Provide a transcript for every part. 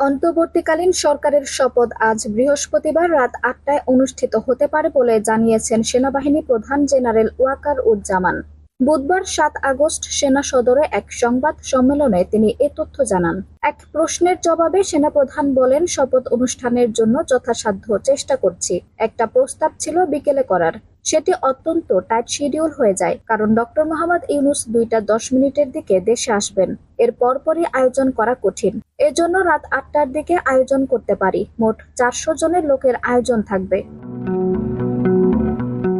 অন্তর্বর্তীকালীন সরকারের শপথ আজ বৃহস্পতিবার রাত আটটায় অনুষ্ঠিত হতে পারে বলে জানিয়েছেন সেনাবাহিনী প্রধান জেনারেল ওয়াকার উজ্জামান বুধবার সাত আগস্ট সেনা সদরে এক সংবাদ সম্মেলনে তিনি এ তথ্য জানান। এক প্রশ্নের জবাবে সেনাপ্রধান বলেন, শপথ অনুষ্ঠানের জন্য যথাসাধ্য চেষ্টা করছি। একটা প্রস্তাব ছিল বিকেলে করার। সেটি অত্যন্ত টাইট শিডিউল হয়ে যায়, কারণ ডক্টর মোহাম্মদ ইউনুস দুইটা দশ মিনিটের দিকে দেশে আসবেন। এর পরপরই আয়োজন করা কঠিন। এজন্য রাত আটটার দিকে আয়োজন করতে পারি। মোট চারশো জনের লোকের আয়োজন থাকবে।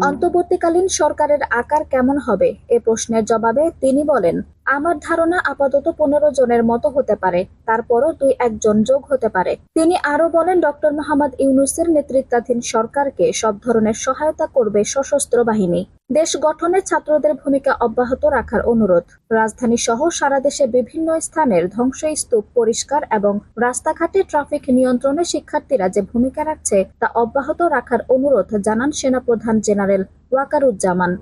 অন্তর্বর্তীকালীন সরকারের আকার কেমন হবে? এ প্রশ্নের জবাবে তিনি বলেন আমার ধারণা আপাতত পনেরো জনের মতো হতে পারে, তারপরও দুই একজন যোগ হতে পারে। তিনি আরও বলেন, ডক্টর মোহাম্মদ ইউনুসের নেতৃত্বাধীন সরকারকে সব ধরনের সহায়তা করবে সশস্ত্র বাহিনী। দেশ গঠনে ছাত্রদের ভূমিকা অব্যাহত রাখার অনুরোধ। রাজধানী সহ সারা দেশে বিভিন্ন স্থানের ধ্বংসস্তূপ পরিষ্কার এবং রাস্তাঘাটে ট্রাফিক নিয়ন্ত্রণে শিক্ষার্থীরা যে ভূমিকা রাখছে তা অব্যাহত রাখার অনুরোধ জানান সেনাপ্রধান জেনারেল ওয়াকারুজ্জামান।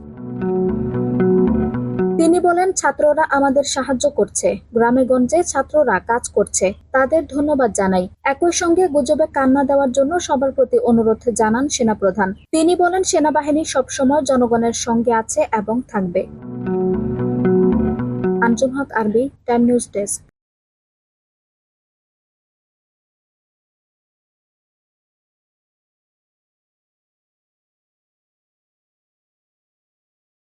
তিনি বলেন, ছাত্ররা আমাদের সাহায্য করছে। গ্রামে গঞ্জে ছাত্ররা কাজ করছে। তাদের ধন্যবাদ জানাই। একই সঙ্গে গুজবে কান্না দেওয়ার জন্য সবার প্রতি অনুরোধ জানান সেনাপ্রধান। তিনি বলেন, সেনাবাহিনী সবসময় জনগণের সঙ্গে আছে এবং থাকবে। আঞ্জুম হক, আরবি, টাইম নিউজ ডেস্ক।